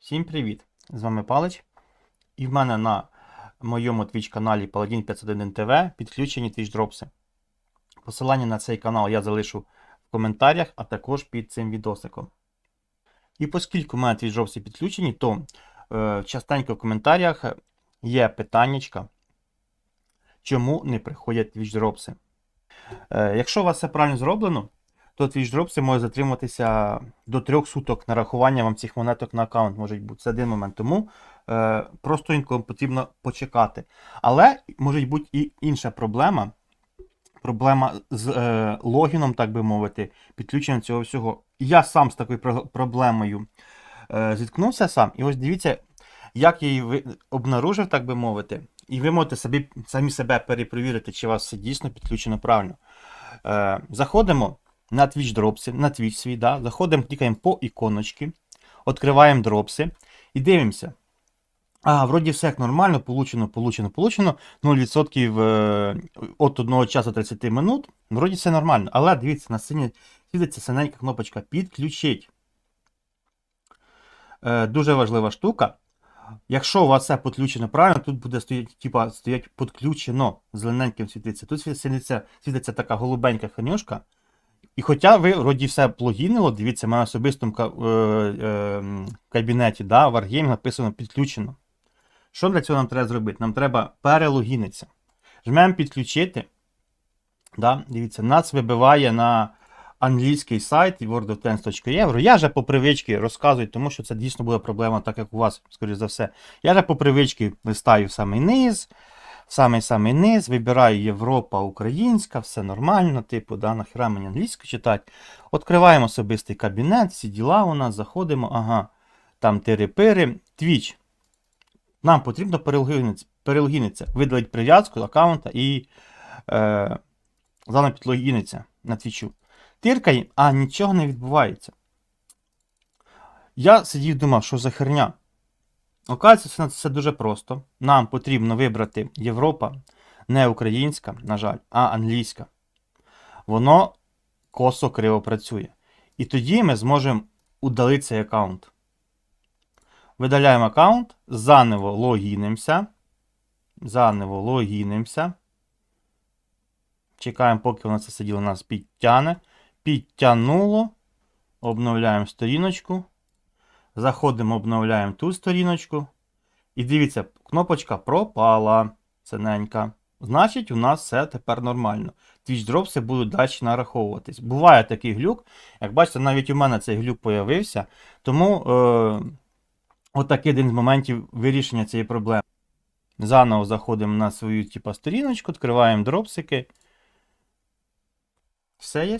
Всім привіт! З вами Палич. І в мене на моєму Twitch каналі Paladin 501 TV підключені Twitch дропси. Посилання на цей канал я залишу в коментарях, а також під цим відосиком. І оскільки в мене Twitch дропси підключені, то е, частенько в коментарях є питаннячка, чому не приходять Twitch дропси. Е, якщо у вас все правильно зроблено, то Twitch дропси може затриматися до трьох суток нарахування вам цих монеток на аккаунт може бути. Це один момент. Тому е, просто інколи потрібно почекати. Але може бути і інша проблема. Проблема з е, логіном, так би мовити, підключенням цього всього. Я сам з такою проблемою е, зіткнувся сам. І ось дивіться, як я її обнаружив, так би мовити. І ви можете собі, самі себе перепровірити, чи у вас все дійсно підключено правильно. Е, заходимо на Twitch дропси, на Twitch свій, да, заходимо, клікаємо по іконочці, відкриваємо дропси і дивимося. А, вроді все як нормально, получено, получено, получено. 0% е, от 1 часу 30 минут. Вроді все нормально. Але дивіться, на сцені світиться синенька кнопочка підключить. Е, дуже важлива штука. Якщо у вас все підключено правильно, тут буде стояти, типа, стоять підключено зелененьким світиться. Тут світиться, світиться така голубенька ханюшка. І хоча ви вроді все плогінило, дивіться, в мене особистому е, е, кабінеті, да, Wargaming написано підключено. Що для цього нам треба зробити? Нам треба перелогінитися. Жмемо підключити. Да, дивіться, нас вибиває на англійський сайт worldoftanks.euro. Я вже по привичці розказую, тому що це дійсно буде проблема, так як у вас, скоріш за все. Я вже по привичці листаю самий низ, в самий самий низ, вибираю Європа, Українська, все нормально, типу, да, нахера мені англійську читати. Відкриваємо особистий кабінет, всі діла у нас, заходимо, ага, там тири-пири, Twitch. Нам потрібно перелогінитися, видалити прив'язку аккаунта і е, заново підлогінитися на твічу. Тиркає, а нічого не відбувається. Я сидів думав, що за херня. Оказується, все дуже просто. Нам потрібно вибрати Європа, не українська, на жаль, а англійська. Воно косо криво працює. І тоді ми зможемо удалити цей аккаунт. Видаляємо аккаунт, заново логінимося. Заново логінимося. Чекаємо, поки воно це сиділо, у нас підтягне. Підтягнуло. Обновляємо сторіночку. Заходимо, обновляємо ту сторіночку. І дивіться, кнопочка пропала. Синенька. Значить, у нас все тепер нормально. Twitch дропси будуть далі нараховуватись. Буває такий глюк. Як бачите, навіть у мене цей глюк появився. Тому е, отакий один з моментів вирішення цієї проблеми. Заново заходимо на свою типа, сторіночку, відкриваємо дропсики. Все є.